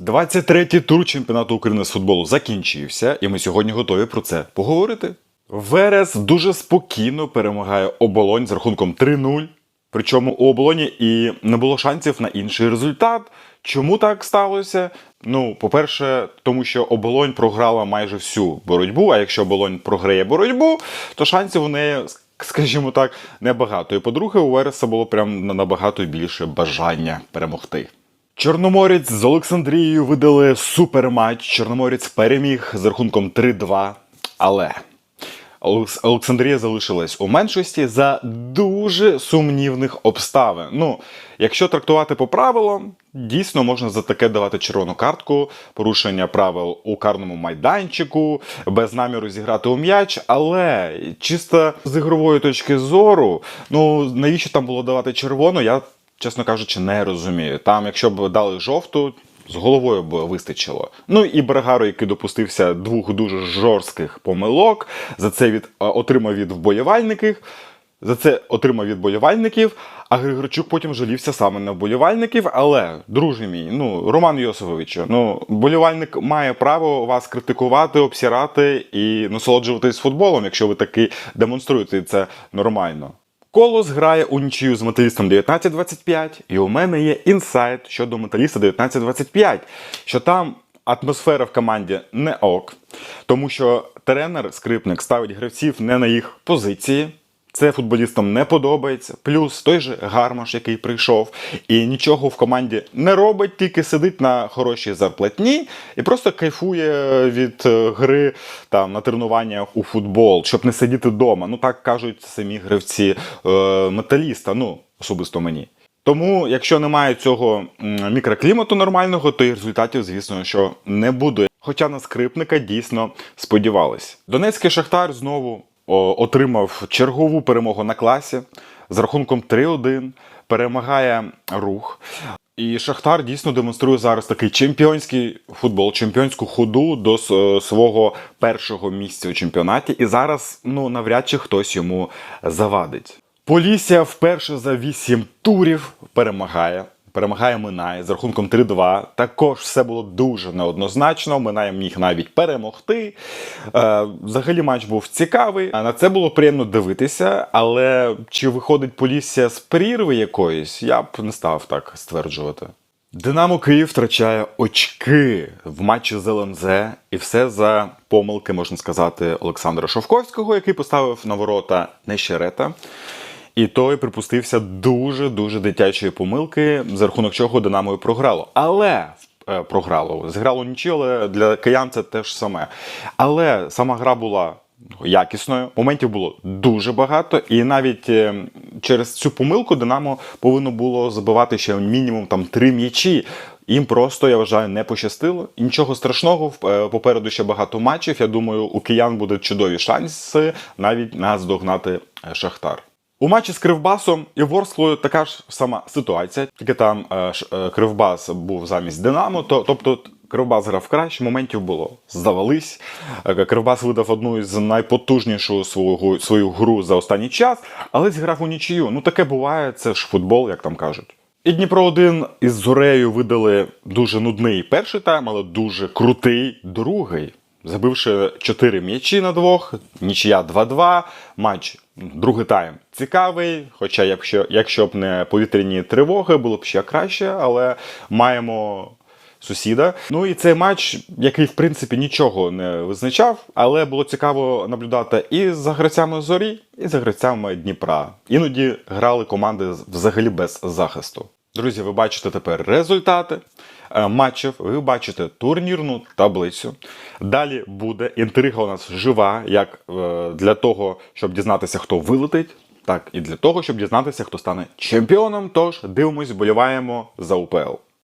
23-й тур чемпіонату України з футболу закінчився, і ми сьогодні готові про це поговорити. Верес дуже спокійно перемагає оболонь з рахунком 3-0. Причому у оболоні і не було шансів на інший результат. Чому так сталося? Ну, по-перше, тому що оболонь програла майже всю боротьбу. А якщо оболонь програє боротьбу, то шансів у неї, скажімо так, небагато. І по-друге, у Вереса було прям набагато більше бажання перемогти. Чорноморець з Олександрією видали суперматч. Чорноморець переміг з рахунком 3-2. Але Олександрія залишилась у меншості за дуже сумнівних обставин. Ну, якщо трактувати по правилам, дійсно можна за таке давати червону картку, порушення правил у карному майданчику, без наміру зіграти у м'яч. Але чисто з ігрової точки зору, ну навіщо там було давати червону, я, чесно кажучи, не розумію. Там, якщо б дали жовту, з головою б вистачило. Ну і Брагару, який допустився двох дуже жорстких помилок, за це від отримав від вболівальників. За це отримав від болівальників, а Григорчук потім жалівся саме на вболівальників. Але, друже мій, ну Роман Йосифовичу, ну болівальник має право вас критикувати, обсірати і насолоджуватись футболом, якщо ви таки демонструєте це нормально. Колос грає у нічию з металістом 19-25, і у мене є інсайт щодо металіста 19-25, що там атмосфера в команді не ок, тому що тренер скрипник ставить гравців не на їх позиції. Це футболістам не подобається. Плюс той же Гармаш, який прийшов, і нічого в команді не робить, тільки сидить на хорошій зарплатні і просто кайфує від е, гри там на тренуваннях у футбол, щоб не сидіти вдома. Ну так кажуть самі гравці е, металіста. Ну особисто мені. Тому, якщо немає цього мікроклімату нормального, то і результатів, звісно, що не буде. Хоча на скрипника дійсно сподівались. Донецький шахтар знову отримав чергову перемогу на класі з рахунком 3-1. Перемагає рух. І Шахтар дійсно демонструє зараз такий чемпіонський футбол, чемпіонську ходу до с- свого першого місця у чемпіонаті. І зараз ну навряд чи хтось йому завадить. Полісся вперше за 8 турів перемагає. Перемагає Минай з рахунком 3-2. Також все було дуже неоднозначно. Минай міг навіть перемогти. Е, взагалі матч був цікавий. На це було приємно дивитися. Але чи виходить Полісся з прірви якоїсь, я б не став так стверджувати. Динамо Київ втрачає очки в матчі з ЛНЗ, і все за помилки, можна сказати, Олександра Шовковського, який поставив на ворота Нещерета. І той припустився дуже дуже дитячої помилки, за рахунок чого Динамо і програло. Але е, програло, зіграло нічого, але для киян це теж саме. Але сама гра була якісною, моментів було дуже багато, і навіть е, через цю помилку Динамо повинно було забивати ще мінімум там три м'ячі. Їм просто, я вважаю, не пощастило. І нічого страшного, е, попереду ще багато матчів. Я думаю, у киян будуть чудові шанси навіть наздогнати Шахтар. У матчі з Кривбасом і Ворсклою така ж сама ситуація, тільки там е, е, Кривбас був замість Динамо, то, тобто Кривбас грав краще, моментів було. Здавались. Е, Кривбас видав одну із найпотужнішу свою, свою гру за останній час, але зіграв у нічию. Ну таке буває, це ж футбол, як там кажуть. І Дніпро 1 із Зорею видали дуже нудний перший тайм, але дуже крутий другий. Забивши 4 м'ячі на двох, нічия 2-2, матч другий тайм цікавий. Хоча, якщо, якщо б не повітряні тривоги, було б ще краще, але маємо сусіда. Ну і цей матч, який в принципі нічого не визначав, але було цікаво наблюдати і за гравцями зорі, і за гравцями Дніпра. Іноді грали команди взагалі без захисту. Друзі, ви бачите тепер результати е, матчів, ви бачите турнірну таблицю. Далі буде інтрига у нас жива, як е, для того, щоб дізнатися, хто вилетить, так і для того, щоб дізнатися, хто стане чемпіоном. Тож дивимось, боліваємо за УПЛ.